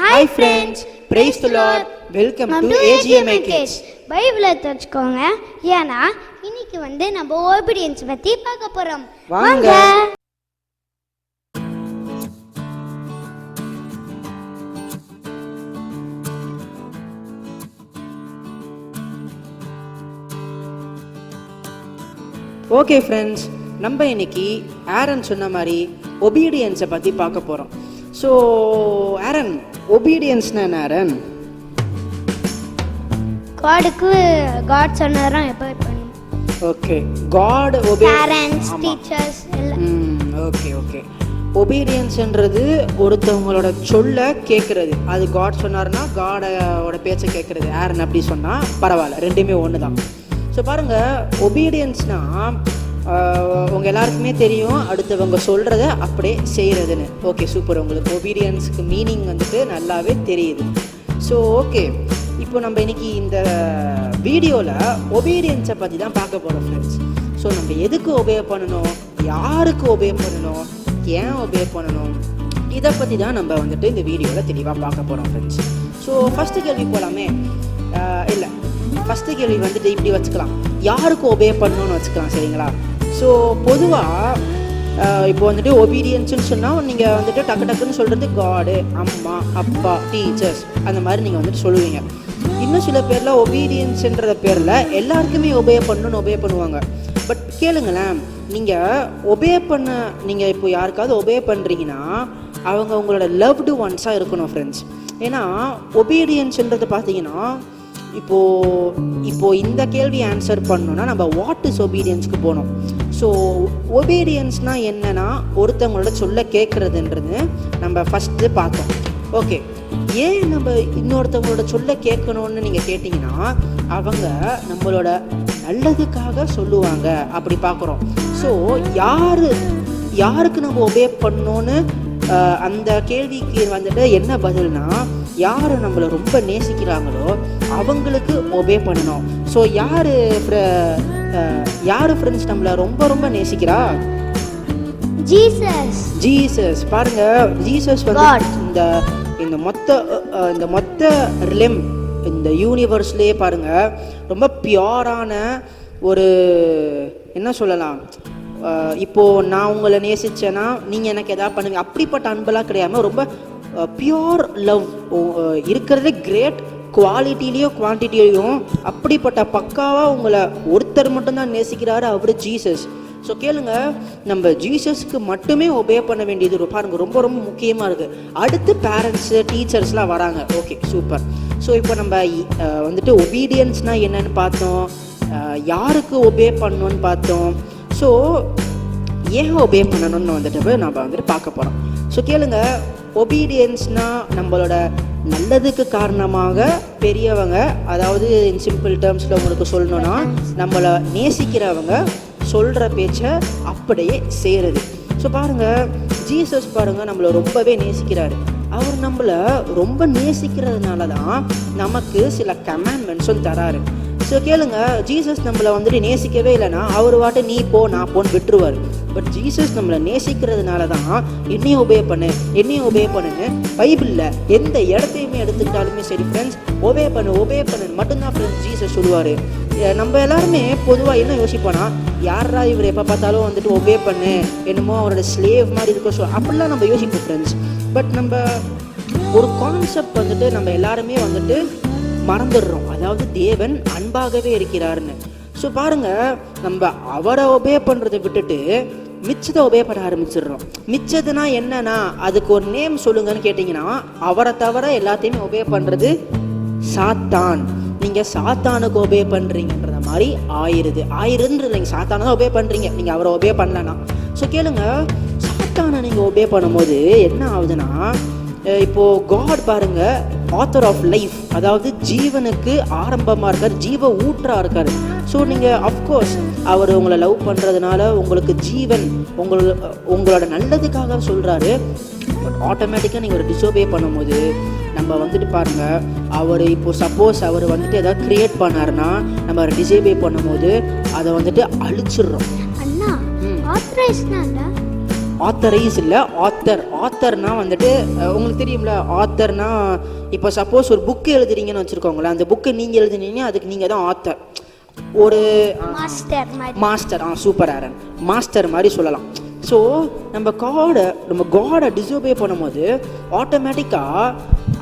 Hi friends praise the lord welcome to AGMI kids பைபிளை தெரிஞ்சுக்கோங்க ஏன்னா இன்னைக்கு வந்து நம்ம ஓபிடியன்ஸ் பத்தி பார்க்க போறோம். வாங்க. ஓகே ஃப்ரெண்ட்ஸ் நம்ம இன்னைக்கு ஆரன் சொன்ன மாதிரி ஒபீடியன்ஸை பற்றி பார்க்க போகிறோம் ஸோ ஆரன் ஒபீடியன்ஸ்னா ஆரன் காடுக்கு காட் சொன்னதான் எப்போ பண்ணும் okay God obey parents teachers எல்லாம் ஓகே ஓகே ஒபீடியன்ஸ்ன்றது ஒருத்தவங்களோட சொல்ல கேட்குறது அது காட் சொன்னார்னா காடோட பேச்சை கேட்குறது ஆரன் அப்படி சொன்னால் பரவாயில்ல. ரெண்டுமே ஒன்று தான் ஸோ பாருங்கள் ஒபீடியன்ஸ்னால் உங்கள் எல்லாருக்குமே தெரியும். அடுத்தவங்க சொல்கிறத அப்படியே செய்கிறதுன்னு ஓகே சூப்பர் உங்களுக்கு ஒபீடியன்ஸுக்கு மீனிங் வந்துட்டு நல்லாவே தெரியுது. ஸோ ஓகே இப்போ நம்ம இன்னைக்கு இந்த வீடியோவில் ஒபீடியன்ஸை பற்றி தான் பார்க்க போகிறோம் ஃப்ரெண்ட்ஸ் ஸோ நம்ம எதுக்கு ஒபே பண்ணணும்? யாருக்கு ஒபே பண்ணணும்? ஏன் ஒபே பண்ணணும்? இதை பற்றி தான் நம்ம வந்துட்டு இந்த வீடியோவில் தெளிவாக பார்க்க போகிறோம் ஃப்ரெண்ட்ஸ் ஸோ ஃபஸ்ட்டு கேள்வி போகலாமே இல்லை. ஃபஸ்ட்டு கேள்வி வந்துட்டு இப்படி வச்சுக்கலாம். யாருக்கு ஒபே பண்ணணும்னு வச்சுக்கலாம் சரிங்களா? ஸோ பொதுவாக இப்போ வந்துட்டு ஒபீடியன்ஸ்னு சொன்னால் நீங்கள் வந்துட்டு டக்கு டக்குன்னு சொல்கிறது காடு அம்மா அப்பா டீச்சர்ஸ் அந்த மாதிரி நீங்கள் வந்துட்டு சொல்லுவீங்க. இன்னும் சில பேரில் ஒபீடியன்ஸுன்ற பேரில் எல்லாருக்குமே ஒபே பண்ணணும்னு ஒபே பண்ணுவாங்க. பட் கேளுங்களேன் நீங்கள் ஒபே பண்ண நீங்கள் இப்போ யாருக்காவது ஒபே பண்ணுறீங்கன்னா அவங்க உங்களோட லவ்டு ஒன்ஸாக இருக்கணும் ஃப்ரெண்ட்ஸ் ஏன்னா ஒபீடியன்ஸ்ன்றது பார்த்தீங்கன்னா இப்போது இப்போது இந்த கேள்வி ஆன்சர் பண்ணணுன்னா நம்ம வாட் இஸ் ஒபீடியன்ஸ்க்கு போகணும்? ஸோ ஒபீடியன்ஸ்னால் என்னென்னா ஒருத்தவங்களோட சொல்ல கேட்குறதுன்றது நம்ம ஃபஸ்ட்டு பார்த்தோம். ஓகே ஏன் நம்ம இன்னொருத்தவங்களோட சொல்ல கேட்கணும்னு நீங்கள் கேட்டிங்கன்னா அவங்க நம்மளோட நல்லதுக்காக சொல்லுவாங்க. அப்படி பார்க்குறோம். ஸோ யார் யாருக்கு நம்ம ஒபே பண்ணோன்னு அந்த கேள்விக்கு வந்துட்டு என்ன பதில்னா யார் நம்மளை ரொம்ப நேசிக்கிறாங்களோ அவங்களுக்கு ஒபே பண்ணணும். ஸோ யார் யார் ஃப்ரெண்ட்ஸ் நம்மளை ரொம்ப ரொம்ப நேசிக்கிறா? ஜீசஸ் ஜீசஸ் பாருங்க ஜீசஸ் வந்து. இந்த இந்த மொத்த இந்த மொத்த ரிலம் இந்த யூனிவர்ஸ்லேயே பாருங்க ரொம்ப பியோரான ஒரு என்ன சொல்லலாம் இப்போது இப்போ நான் உங்களை நேசிச்சேன்னா நீங்கள் எனக்கு எதாவது பண்ணுவீங்க அப்படிப்பட்ட அன்பெல்லாம் கிடையாம ரொம்ப பியோர் லவ் இருக்கிறதே கிரேட் குவாலிட்டிலையும் குவான்டிட்டிலையும் அப்படிப்பட்ட பக்காவாக உங்களை ஒருத்தர் மட்டும்தான் நேசிக்கிறாரு அவர் ஜீசஸ் ஸோ கேளுங்க நம்ம ஜீசஸ்க்கு மட்டுமே ஒபே பண்ண வேண்டியது பாருங்க ரொம்ப ரொம்ப முக்கியமாக இருக்குது அடுத்து பேரண்ட்ஸு டீச்சர்ஸ்லாம் வராங்க. ஓகே சூப்பர் ஸோ இப்போ நம்ம வந்துட்டு ஒபீடியன்ஸ்னால் என்னன்னு பார்த்தோம். யாருக்கு ஒபே பண்ணணும்னு பார்த்தோம்? ஸோ ஏன் ஒபே பண்ணணும்னு வந்துட்டு நம்ம வந்துட்டு பார்க்க போகிறோம் ஸோ கேளுங்க ஒபீடியன்ஸ்னால் நம்மளோட நல்லதுக்கு காரணமாக பெரியவங்க அதாவது இன் சிம்பிள் டேர்ம்ஸில் உங்களுக்கு சொல்லணும்னா நம்மளை நேசிக்கிறவங்க சொல்கிற பேச்சை அப்படியே செய்கிறது ஸோ பாருங்கள் ஜீசஸ் பாருங்கள் நம்மளை ரொம்பவே நேசிக்கிறாரு. அவர் நம்மளை ரொம்ப நேசிக்கிறதுனால தான் நமக்கு சில கமாண்ட்மெண்ட்ஸும் தராரு. ஸோ கேளுங்க. ஜீசஸ் நம்மளை வந்துட்டு நேசிக்கவே இல்லைன்னா அவர் வாட்டு நீ போ நான் போன்னு விட்டுருவார். பட் ஜீசஸ் நம்மளை நேசிக்கிறதுனால தான் என்னையும் ஒபே பண்ணு என்னையும் ஒபே பண்ணுன்னு பைபிளில் எந்த இடத்தையுமே எடுத்துக்கிட்டாலுமே சரி ஃப்ரெண்ட்ஸ் ஒபே பண்ணு ஒபே பண்ணு மட்டும்தான் ஃப்ரெண்ட்ஸ் ஜீசஸ் சொல்லுவார். நம்ம எல்லாருமே பொதுவாக என்ன யோசிப்போனா யாரா இவர் எப்போ பார்த்தாலும் வந்துட்டு ஒபே பண்ணு என்னமோ அவரோட ஸ்லேவ் மாதிரி இருக்க சொல் அப்படிலாம் நம்ம யோசிப்போம் ஃப்ரெண்ட்ஸ் பட் நம்ம ஒரு கான்செப்ட் வந்துட்டு நம்ம எல்லாருமே வந்துட்டு மறந்துடுறோம். அதாவது தேவன் அன்பாகவே இருக்கிறாருன்னு. ஸோ பாருங்க நம்ம அவரை ஒபே பண்ணுறதை விட்டுட்டு மிச்சத்தை ஒபே பண்ண ஆரம்பிச்சிடுறோம். மிச்சதுனா என்னன்னா அதுக்கு ஒரு நேம் சொல்லுங்கன்னு கேட்டிங்கன்னா அவரை தவிர எல்லாத்தையுமே ஒபே பண்ணுறது சாத்தான். நீங்கள் சாத்தானுக்கு ஒபே பண்ணுறீங்கன்றத மாதிரி ஆயிருது. ஆயிருன்றது இல்லைங்க சாத்தானை தான் ஒபே பண்ணுறீங்க நீங்கள் அவரை ஒபே பண்ணலன்னா. ஸோ கேளுங்க சாத்தானை நீங்கள் ஒபே பண்ணும்போது என்ன ஆகுதுன்னா இப்போது காட் பாருங்கள் ஆத்தர் ஆஃப் லைஃப் அதாவது ஜீவனுக்கு ஆரம்பமாக இருக்கார் ஜீவ ஊற்றா இருக்கார். ஸோ நீங்கள் அஃப்கோர்ஸ் அவர் உங்களை லவ் பண்ணுறதுனால உங்களுக்கு ஜீவன் உங்கள உங்களோட நல்லதுக்காக சொல்கிறாரு பட் ஆட்டோமேட்டிக்காக நீங்கள் ஒரு டிசோபே பண்ணும்போது நம்ம வந்துட்டு பாருங்க அவர் இப்போ சப்போஸ் அவர் வந்துட்டு ஏதாவது கிரியேட் பண்ணாருன்னா நம்ம அவரை டிசேபே பண்ணும்போது அதை வந்துட்டு அழிச்சிடுறோம். அண்ணா ஆத்தரைஸ் இல்லை ஆத்தர் ஆத்தர்னா வந்துட்டு உங்களுக்கு தெரியும்ல ஆத்தர்னா இப்போ சப்போஸ் ஒரு புக்கு எழுதுறீங்கன்னு வச்சுருக்கோங்களேன் அந்த புக்கு நீங்கள் எழுதுனீங்க அதுக்கு நீங்கள் தான் ஆத்தர் ஒரு மாஸ்டர் மாஸ்டர் ஆ சூப்பர் ஆரன் மாஸ்டர் மாதிரி சொல்லலாம். ஸோ நம்ம காடை நம்ம காடை டிசோபே பண்ணும்போது ஆட்டோமேட்டிக்காக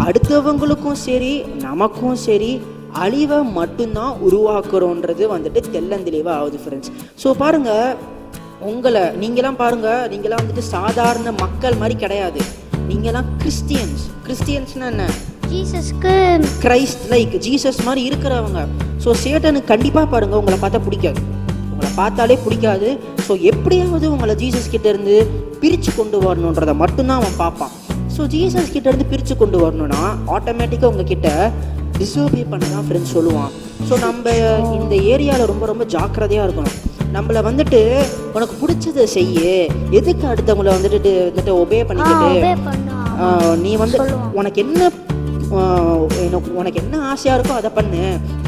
அடுத்தவங்களுக்கும் சரி நமக்கும் சரி அழிவை மட்டும்தான் உருவாக்குறோன்றது வந்துட்டு தெள்ளந்தெளிவாக ஆகுது ஃப்ரெண்ட்ஸ் ஸோ பாருங்கள் உங்களை நீங்களாம் பாருங்கள் நீங்களாம் வந்துட்டு சாதாரண மக்கள் மாதிரி கிடையாது. நீங்களாம் கிறிஸ்டியன்ஸ். கிறிஸ்டியன்ஸ்னா என்ன? ஜீசஸ்க்கு கிரைஸ்ட் லைக் ஜீசஸ் மாதிரி இருக்கிறவங்க. ஸோ சேட்டனுக்கு கண்டிப்பாக பாருங்கள் உங்களை பார்த்தா பிடிக்காது. உங்களை பார்த்தாலே பிடிக்காது. ஸோ எப்படியாவது உங்களை ஜீசஸ் கிட்ட இருந்து பிரித்து கொண்டு வரணுன்றதை மட்டும்தான் அவன் பார்ப்பான். ஸோ ஜீசஸ் கிட்ட இருந்து பிரித்து கொண்டு வரணும்னா ஆட்டோமேட்டிக்காக உங்ககிட்ட டிசோபே பண்ண தான் ஃப்ரெண்ட்ஸ் சொல்லுவான். ஸோ நம்ம இந்த ஏரியாவில் ரொம்ப ரொம்ப ஜாக்கிரதையாக இருக்கணும். நம்மளை வந்துட்டு உனக்கு பிடிச்சதை செய்ய. எதுக்கு அடுத்தவங்கள வந்துட்டு வந்துட்டு ஒபே பண்ணிக்கிட்டு? நீ வந்து. உனக்கு என்ன உனக்கு என்ன ஆசையா இருக்கோ அதை பண்ணு.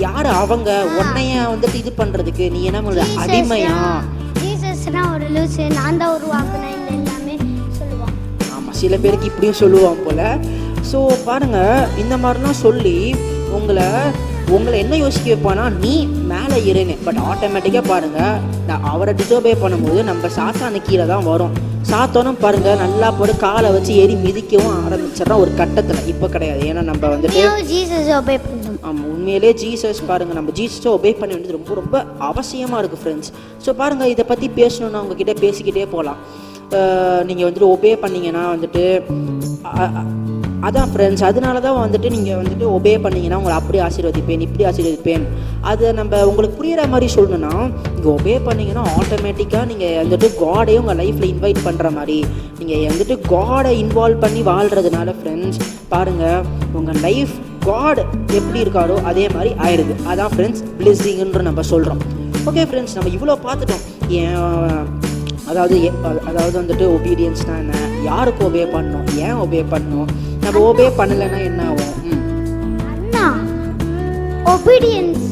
யாரு அவங்க உன்னைய வந்துட்டு இது பண்றதுக்கு? நீ என்ன அடிமையா? ஜீசஸ்னா ஒரு லூசு. நான் தான் உருவாக்குனேன் இந்த எல்லாமே சொல்லுவான். ஆமா சில பேருக்கு இப்படியும் சொல்லுவான் போல. ஸோ பாருங்க இந்த மாதிரிலாம் சொல்லி உங்களை உங்களை என்ன யோசிக்க வைப்பானா நீ மேலே இருன்னு பட் ஆட்டோமேட்டிக்காக பாருங்க நான் அவரை டிசோபே பண்ணும்போது நம்ம சாத்தானு கீழே தான் வரும். சாத்தானும் பாருங்க நல்லா போட்டு காலை வச்சு ஏறி மிதிக்கவும் ஆரம்பிச்சிடறான் ஒரு கட்டத்தில். இப்போ கிடையாது. ஏன்னா நம்ம வந்துட்டு ஆமாம் உண்மையிலே ஜீசஸ் பாருங்கள் நம்ம ஜீசஸை ஒபே பண்ண வேண்டியது ரொம்ப ரொம்ப அவசியமாக இருக்குது ஃப்ரெண்ட்ஸ் ஸோ பாருங்கள் இதை பற்றி பேசணுன்னா உங்ககிட்ட பேசிக்கிட்டே போகலாம் நீங்கள் வந்துட்டு ஒபே பண்ணீங்கன்னா வந்துட்டு அதான் ஃப்ரெண்ட்ஸ் அதனால தான் வந்துட்டு நீங்கள் வந்துட்டு ஒபே பண்ணீங்கன்னா உங்களை அப்படி ஆசீர்வதிப்பேன் இப்படி ஆசீர்வதிப்பேன். அதை நம்ம உங்களுக்கு புரியுற மாதிரி சொல்லணும்னா நீங்கள் ஒபே பண்ணீங்கன்னா ஆட்டோமேட்டிக்காக நீங்கள் வந்துட்டு காடே உங்கள் லைஃப்பில் இன்வைட் பண்ணுற மாதிரி. நீங்கள் வந்துட்டு காடை இன்வால்வ் பண்ணி வாழ்கிறதுனால ஃப்ரெண்ட்ஸ் பாருங்கள் உங்கள் லைஃப் காட் எப்படி இருக்காரோ அதே மாதிரி ஆயிடுது. அதான் ஃப்ரெண்ட்ஸ் பிளெஸிங்ன்ற நம்ம சொல்கிறோம் ஓகே ஃப்ரெண்ட்ஸ் நம்ம இவ்வளோ பார்த்துட்டோம். ஏன் அதாவது அதாவது வந்துட்டு ஒபீடியன்ஸ்னால் என்ன? யாருக்கு ஒபே பண்ணணும்? ஏன் ஒபே பண்ணணும்? நம்ம ஒபே பண்ணலைன்னா என்ன ஆகும். அண்ணா ஒபீடியன்ஸ்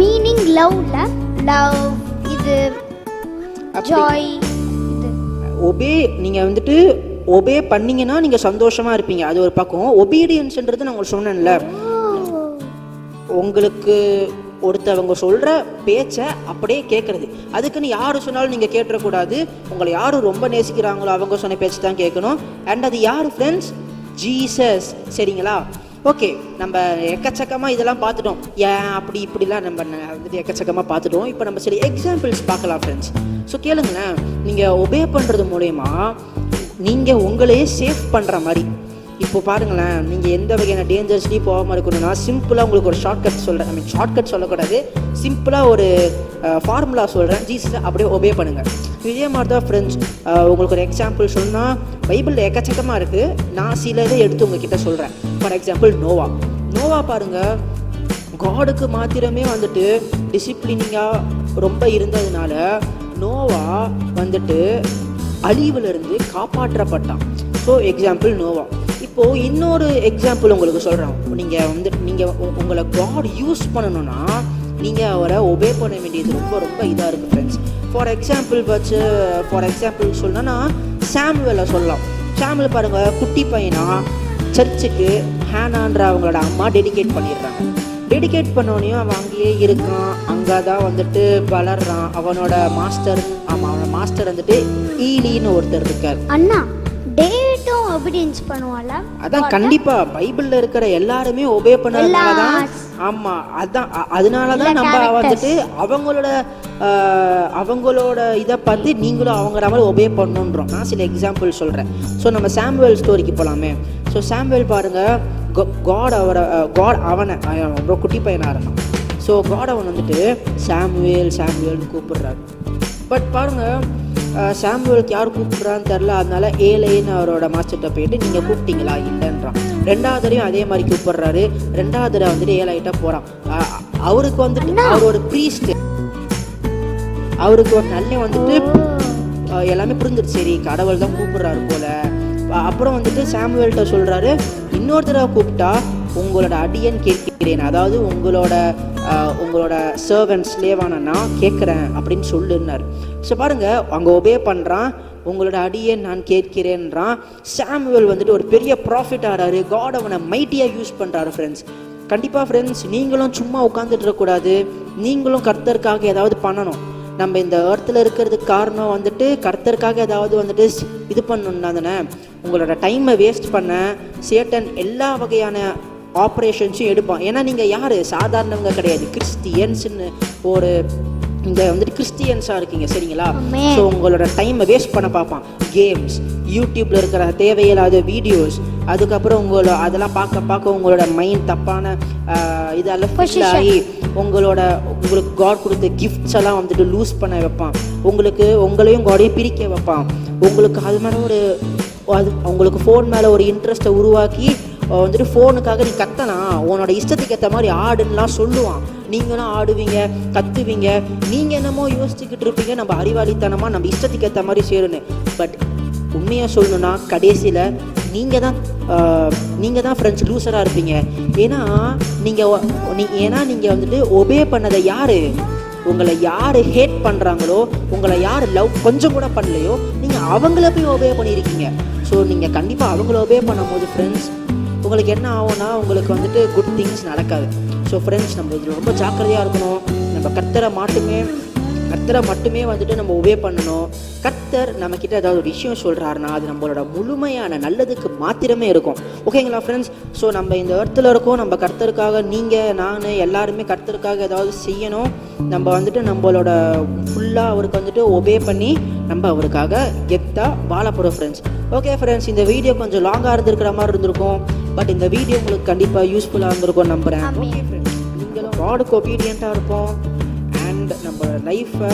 மீனிங் லவ்ல லவ் இது ஜாய் ஒபே நீங்கள் வந்துட்டு ஒபே பண்ணீங்கன்னா நீங்கள் சந்தோஷமாக இருப்பீங்க. அது ஒரு பக்கம். ஒபீடியன்ஸ்ன்றது நான் உங்களுக்கு சொன்னேன்ல. உங்களுக்கு ஒருத்தவங்க சொல்கிற பேச்சை அப்படியே கேட்குறது அதுக்குன்னு யார் சொன்னாலும் நீங்கள் கேட்டுறக்கூடாது. உங்களை யார் ரொம்ப நேசிக்கிறாங்களோ அவங்க சொன்ன பேச்சு தான் கேட்கணும் அண்ட் அது யார் ஃப்ரெண்ட்ஸ் ஜீசஸ் சரிங்களா? ஓகே நம்ம எக்கச்சக்கமாக இதெல்லாம் பார்த்துட்டோம். ஏன் அப்படி இப்படிலாம் நம்ம வந்துட்டு எக்கச்சக்கமாக பார்த்துட்டோம். இப்போ நம்ம சரி எக்ஸாம்பிள்ஸ் பார்க்கலாம் ஃப்ரெண்ட்ஸ் ஸோ கேளுங்களேன். நீங்கள் ஒபே பண்ணுறது மூலயமா நீங்கள் உங்களையே சேஃப் பண்ணுற மாதிரி. இப்போ பாருங்களேன் நீங்கள் எந்த வகையான டேஞ்சர்ஸ்லேயும் போகாமல் இருக்கணும்னா சிம்பிளாக உங்களுக்கு ஒரு ஷார்ட்கட் சொல்கிறேன் ஐ மீன் ஷார்ட்கட் சொல்லக்கூடாது. சிம்பிளாக ஒரு ஃபார்முலா சொல்கிறேன் ஜீசஸை அப்படியே ஒபே பண்ணுங்கள் இதே மாதிரி தான் ஃப்ரெண்ட்ஸ் உங்களுக்கு ஒரு எக்ஸாம்பிள் சொன்னால் பைபிளில் எக்கச்சக்கமாக இருக்குது நான் சில இதை எடுத்து உங்ககிட்ட சொல்கிறேன் ஃபார் எக்ஸாம்பிள் நோவா. நோவா பாருங்கள் காடுக்கு மாத்திரமே வந்துட்டு டிசிப்ளினிங்காக ரொம்ப இருந்ததுனால நோவா வந்துட்டு அழிவுலேருந்து காப்பாற்றப்பட்டான். So example Noah. இப்போது இன்னொரு எக்ஸாம்பிள் உங்களுக்கு சொல்கிறேன் நீங்கள் வந்து நீங்கள் உங்களை காட் யூஸ் பண்ணணும்னா நீங்கள் அவரை ஒபே பண்ண வேண்டியது ரொம்ப ரொம்ப இதாக இருக்குது ஃப்ரெண்ட்ஸ் ஃபார் எக்ஸாம்பிள் வச்சு ஃபார் எக்ஸாம்பிள் சொல்லணும்னா சாமுவேலை சொல்லலாம். சாமுவேல் பாருங்கள் குட்டி பையனா சர்ச்சுக்கு ஹேனான்ற அவங்களோட அம்மா டெடிகேட் பண்ணிடுறாங்க. டெடிகேட் பண்ணோனையும் அவன் அங்கேயே இருக்கான். அங்கே தான் வந்துட்டு வளர்றான். அவனோட மாஸ்டர் ஆமாம் அவனோட மாஸ்டர் வந்துட்டு ஈலின்னு ஒருத்தர் இருக்கார். அண்ணா ஒபீடியன்ஸ் பண்ணுவான்ல அதான் கண்டிப்பா பைபிள்ல இருக்கிற எல்லாருமே ஒபே பண்ணதுனால தான் ஆமா அதான் அதனால தான் நம்ம. வந்துட்டு அவங்களோட அவங்களோட இதை பார்த்து நீங்களும் அவங்கள மாதிரி ஒபே பண்ணணுன்றோம் நான் சில எக்ஸாம்பிள் சொல்றேன். ஸோ நம்ம சாமுவேல் ஸ்டோரிக்கு போலாமே. ஸோ சாமுவேல் பாருங்க காட் அவரை காட் அவனை ரொம்ப குட்டி பையனா இருந்தான். ஸோ காட் அவன் வந்துட்டு சாமுவேல் சாமுவேல்னு கூப்பிடுறாரு. பட் பாருங்க அஹ், சாமுவேலுக்கு யார் கூப்பிடுறான்னு தெரில அதனால ஏழைன்னு அவரோட மாஸ்டர்கிட்ட போயிட்டு நீங்கள் கூப்பிட்டீங்களா இல்லைன்றான். ரெண்டாவது தடவையும் அதே மாதிரி கூப்பிடுறாரு. ரெண்டாவது தடவை வந்துட்டு ஏழைகிட்ட போகிறான் அவருக்கு வந்துட்டு அவர் ஒரு ப்ரீஸ்ட் அவருக்கு ஒரு நல்ல வந்துட்டு எல்லாமே புரிஞ்சிருச்சு. சரி கடவுள் தான் கூப்பிடுறாரு போல. அப்புறம் வந்துட்டு சாமுவேல்கிட்ட சொல்றாரு இன்னொரு தடவை கூப்பிட்டா உங்களோட அடியன் கேட்கிறேன். அதாவது உங்களோட உங்களோட சர்வன்ட் ஸ்லேவான நான் கேட்குறேன் அப்படின்னு சொல்லுன்னார். ஸோ பாருங்கள் அங்கே ஒபே பண்ணுறான் உங்களோட அடியே நான் கேட்கிறேன்றான். சாமுவல் வந்துட்டு ஒரு பெரிய ப்ராஃபிட் ஆறாரு. காட் அவனை மைட்டியாக யூஸ் பண்ணுறாரு ஃப்ரெண்ட்ஸ் கண்டிப்பாக ஃப்ரெண்ட்ஸ் நீங்களும் சும்மா உட்காந்துட்டு இருக்கக்கூடாது. நீங்களும் கர்த்தருக்காக ஏதாவது பண்ணணும். நம்ம இந்த இடத்துல இருக்கிறதுக்கு காரணம் வந்துட்டு கர்த்தருக்காக ஏதாவது வந்துட்டு இது பண்ணணும்னா தானே. உங்களோட டைமை வேஸ்ட் பண்ண சேட்டன் எல்லா வகையான ஆப்ரேஷன்ஸும் எடுப்பான். ஏன்னா நீங்கள் யார்? சாதாரணவங்க கிடையாது. கிறிஸ்டியன்ஸ்னு ஒரு இங்கே வந்துட்டு கிறிஸ்டியன்ஸாக இருக்கீங்க சரிங்களா. ஸோ உங்களோட டைமை வேஸ்ட் பண்ண பார்ப்பான். கேம்ஸ் யூடியூப்ல இருக்கிற தேவையில்லாத வீடியோஸ் அதுக்கப்புறம் உங்களோட அதெல்லாம் பார்க்க பார்க்க உங்களோட மைண்ட் தப்பான Position. ஆகி உங்களோட உங்களுக்கு காட் கொடுத்த கிஃப்ட்ஸ் எல்லாம் வந்துட்டு லூஸ் பண்ண வைப்பான். உங்களுக்கு உங்களையும் காடையும் பிரிக்க வைப்பான். உங்களுக்கு அது மேலே ஒரு அது உங்களுக்கு ஃபோன் மேலே ஒரு இன்ட்ரெஸ்ட்டை உருவாக்கி வந்துட்டு ஃபோனுக்காக நீ கத்தனா உன்னோட இஷ்டத்துக்கு ஏற்ற மாதிரி ஆடுன்னுலாம் சொல்லுவான். நீங்களும் ஆடுவீங்க கத்துவீங்க. நீங்கள் என்னமோ யோசிச்சுக்கிட்டு இருப்பீங்க நம்ம அறிவாளித்தனமாக நம்ம இஷ்டத்துக்கு ஏற்ற மாதிரி சேருன்னு. பட் உண்மையாக சொல்லணும்னா கடைசியில் நீங்கள் தான் நீங்கள் தான் ஃப்ரெண்ட்ஸ் லூசராக இருப்பீங்க. ஏன்னா நீங்கள் நீ ஏன்னா நீங்கள் வந்துட்டு ஒபே பண்ணதை யார்? உங்களை யார் ஹேட் பண்ணுறாங்களோ உங்களை யார் லவ் கொஞ்சம் கூட பண்ணலையோ நீங்கள் அவங்கள போய் ஒபே பண்ணியிருக்கீங்க. ஸோ நீங்கள் கண்டிப்பாக அவங்கள ஒபே பண்ணும்போது ஃப்ரெண்ட்ஸ் உங்களுக்கு என்ன ஆகும்னா உங்களுக்கு வந்துட்டு குட் திங்ஸ் நடக்காது. ஸோ ஃப்ரெண்ட்ஸ் நம்ம இதில் ரொம்ப ஜாக்கிரதையாக இருக்கணும். நம்ம கர்த்தரை மட்டுமே கர்த்தரை மட்டுமே வந்துட்டு நம்ம ஒபே பண்ணணும். கர்த்தர் நம்மக்கிட்ட ஏதாவது ஒரு விஷயம் சொல்கிறாருன்னா அது நம்மளோட முழுமையான நல்லதுக்கு மாத்திரமே இருக்கும். ஓகேங்களா ஃப்ரெண்ட்ஸ் ஸோ நம்ம இந்த இடத்துல இருக்கோம். நம்ம கர்த்தருக்காக நீங்கள் நான் எல்லாருமே கர்த்தருக்காக ஏதாவது செய்யணும். நம்ம வந்துட்டு நம்மளோட ஃபுல்லாக அவருக்கு வந்துட்டு ஒபே பண்ணி நம்ம அவருக்காக கெத்தாக வாழப்போகிறோம் ஃப்ரெண்ட்ஸ் ஓகே ஃப்ரெண்ட்ஸ் இந்த வீடியோ கொஞ்சம் லாங்காக இருந்திருக்கிற மாதிரி இருந்திருக்கும். பட் இந்த வீடியோ உங்களுக்கு கண்டிப்பாக யூஸ்ஃபுல்லாக இருந்திருக்கும் நம்புகிறேன் நீங்களும் காடுக்கு ஒபீடியண்ட்டாக இருப்போம். அண்ட் நம்ம லைஃப்பை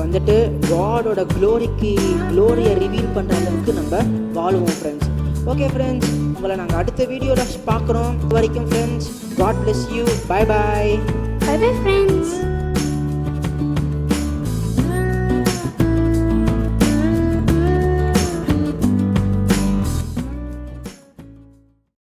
வந்துட்டு காடோட க்ளோரிக்கு க்ளோரியை ரிவீல் பண்ணுற அளவுக்கு நம்ம வாழுவோம் ஃப்ரெண்ட்ஸ் ஓகே ஃப்ரெண்ட்ஸ் உங்களை நாங்கள் அடுத்த வீடியோவில் பார்க்குறோம். வரைக்கும் friends God bless you bye bye bye bye friends